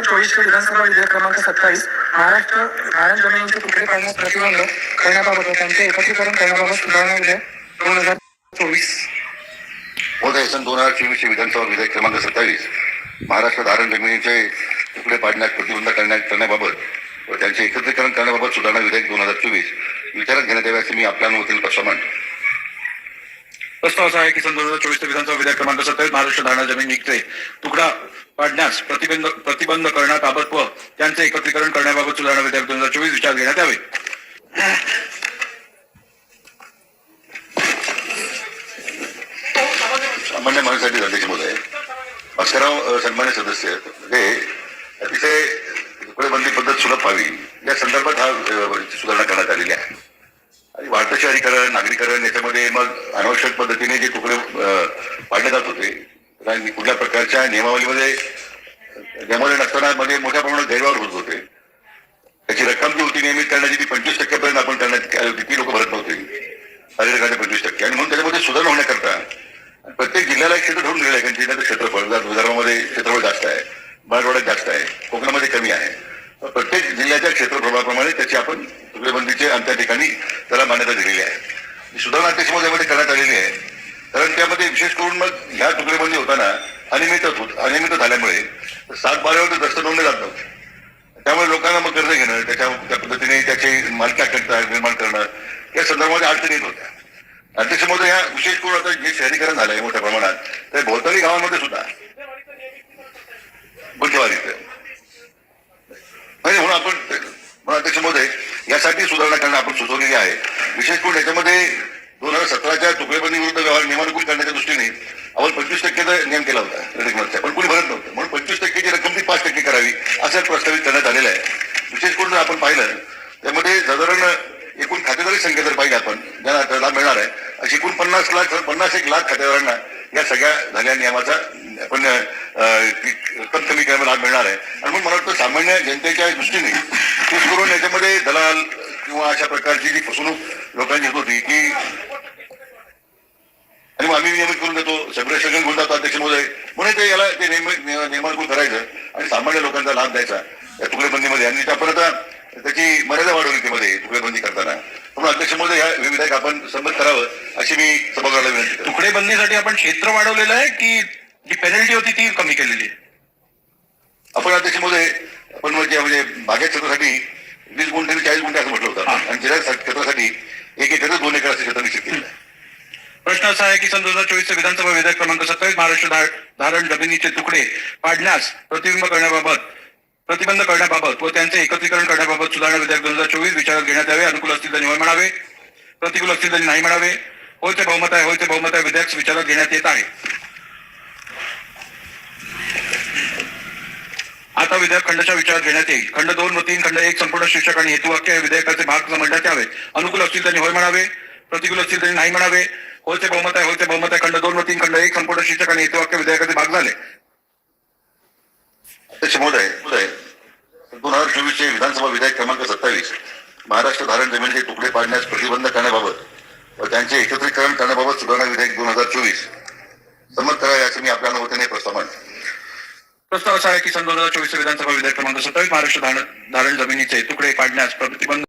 हजार चोवीसचे विधानसभा विधेयक क्रमांक सत्तावीस महाराष्ट्र धारण जमिनीचे तुकडे करण्यास प्रतिबंध करण्याबाबत त्यांचे एकत्रीकरण करण्याबाबत सुधारणा विधेयक दोन हजार चोवीस. सन दोन हजार चोवीसचे विधानसभा विधेयक क्रमांक सत्तावीस महाराष्ट्र धारण जमिनीचे तुकडे पाडण्यास प्रतिबंध करण्यात करण्याबाबत व त्यांचे एकत्रीकरण करण्याबाबत सुधारणा विधेयक दोन हजार चोवीस. विचारात घेण्यात यावे असे मी आपल्या वतीने पक्ष मांडतो. प्रस्ताव असा आहे की सन दोन हजार चोवीस विधानसभा विधेयक क्रमांक सत्तावीस महाराष्ट्र धारणा जमिनीचे तुकडा पाडण्यास प्रतिबंध प्रतिबंध करण्याबाबत व त्यांचे एकत्रीकरण करण्याबाबत सुधारणा विधेयक दोन हजार चोवीस विचार घेण्यात यावे. सामान्य माणसासाठी अध्यक्ष आहे. भास्करराव सन्मान्य सदस्य हे अतिशय तुकडेबंदी पद्धत सुलभ व्हावी. या संदर्भात हा सुधारणा करण्यात आलेली आहे. शहरीकरण नागरीकरण याच्यामध्ये मग अनावश्यक पद्धतीने जे तुकडे पाडले जात होते कुठल्या प्रकारच्या नियमावलीमध्ये नियमावली नसताना मध्ये मोठ्या प्रमाणात गैरवापर होत होते. त्याची रक्कम जी होती नियमित करण्याची ती पंचवीस टक्क्यापर्यंत आपण करण्यात आली होती ती लोक भरत नव्हते. कार्यरकाचे पंचवीस टक्के. आणि म्हणून त्याच्यामध्ये सुधारणा होण्याकरता प्रत्येक जिल्ह्याला एक क्षेत्र ठरवून दिलेलं आहे कारण जिल्ह्याचं क्षेत्रफळ विदर्भामध्ये क्षेत्रफळ जास्त आहे मराठवाड्यात जास्त आहे कोकणामध्ये कमी आहे तर प्रत्येक जिल्ह्याच्या क्षेत्रफळाप्रमाणे त्याची आपण तुकडेबंदीचे आणि त्या ठिकाणी त्याला मान्यता दिलेली आहे. ही सुधारणा अध्यक्षमध्ये करण्यात आलेली आहे. कारण त्यामध्ये विशेष करून मग ह्या तुकडेबंदी होताना अनियमित होत अनियमित झाल्यामुळे सात बारावर दस्त नोंदले जात नव्हते. त्यामुळे लोकांना मग कर्ज घेणं त्याच्या त्या पद्धतीने त्याचे मालकी करता निर्माण करणं या संदर्भामध्ये अडचणी येत होत्या. अध्यक्ष महोदय या विशेष करून आता जे शहरीकरण झालंय मोठ्या प्रमाणात त्या भोवताली गावांमध्ये सुद्धा. गुंठेवारीत म्हणजे म्हणून आपण म्हणून अध्यक्ष महोदय यासाठी सुधारणा करणं आपण सुचवलेली आहे. विशेष करून याच्यामध्ये दोन हजार सतराच्या तुकडेबंदी विरुद्ध व्यवहार नियमानुकूल करण्याच्या दृष्टीने आपण पंचवीस टक्केचा नियम केला होता क्रेडिट पण कुणी भरत नव्हतं. म्हणून पंचवीस टक्केची रक्कम ती पाच टक्के करावी असं प्रस्तावित करण्यात आलेलं आहे. विशेष करून जर आपण पाहिलं त्यामध्ये साधारण एकूण खातेदारी संख्या जर पाहिजे आपण ज्यांना लाभ मिळणार आहे अशी एकूण पन्नास लाख पन्नास एक लाख खातेदारांना या सगळ्या झाल्या नियमाचा आपण अं, कमी करायला लाभ मिळणार आहे. आणि मग मला वाटतं सामान्य जनतेच्या दृष्टीने खूप करून याच्यामध्ये दलाल किंवा अशा प्रकारची जी फसवणूक लोकांची होत होती की आणि मग आम्ही नियमित करून देतो. सगळे सगळे घेऊन जातो अध्यक्ष महोदय म्हणून ते याला ते नियमित नियमानुकूल करायचं आणि सामान्य लोकांचा लाभ द्यायचा या तुकडेबंदीमध्ये. आणि आपण आता त्याची मर्यादा वाढवली त्यामध्ये तुकडेबंदी करताना. म्हणून अध्यक्ष महोदय या विधेयक आपण संमत करावं अशी मी सभागृहाला विनंती तुकडेबंदीसाठी आपण क्षेत्र वाढवलेलं आहे की जी पेनल्टी होती ती कमी केलेली. आहे आपण महोदय आपण म्हणजे म्हणजे बागेत क्षेत्रासाठी वीस गुंठे चाळीस गुंठे असं म्हटलं होतं. आणि जिल्हा क्षेत्रासाठी एक एकर दोन एकर असं क्षेत्र निश्चित केलेलं आहे प्रश्न असा आहे की सन दोन हजार चोवीसचे विधानसभा विधेयक क्रमांक सत्तावीस महाराष्ट्र धारण जमिनीचे तुकडे पाडण्यास प्रतिबिंब करण्याबाबत प्रतिबंध करण्याबाबत व त्यांचे एकत्रीकरण करण्याबाबत सुधारणा विधेयक दोन हजार चोवीस विचारात घेण्यात यावे. अनुकूल असतील तर निवड म्हणावे. प्रतिकूल असतील तर नाही म्हणावे. होयचे बहुमत आहे होयचे बहुमत आहे विधेयक विचारात घेण्यात येत आहे. आता विधेयक खंडच्या विचारात घेण्यात येईल. खंड दोन व तीन खंड एक संपूर्ण शीर्षक आणि हेतुवाक्य हे विधेयकाचे भाग म्हणण्यात यावे अनुकूल असतील त्यांनी होय म्हणावे. प्रतिकूल असतील त्यांनी नाही म्हणावे. होयचे बहुमत आहे होयचे बहुमत आहे. खंड दोन व तीन खंड एक संपूर्ण शीर्षक आणि हेतुवाक्य विधेयकाचे भाग झाले. महोदय महोदय दोन हजार चोवीसचे विधानसभा विधेयक क्रमांक सत्तावीस. महाराष्ट्र धारण जमिनीचे तुकडे पाडण्यास प्रतिबंध करण्याबाबत व त्यांचे एकत्रीकरण करण्याबाबत सुधारणा विधेयक दोन हजार चोवीस संमत करावे असं मी आपल्या वतीने प्रस्ताव मांडतो प्रस्ताव असा आहे की सन दोन हजार चोवीस विधानसभा विधेयक क्रमांक सत्तावीस महाराष्ट्र धारण धारण जमिनीचे तुकडे पाडण्यास प्रतिबंध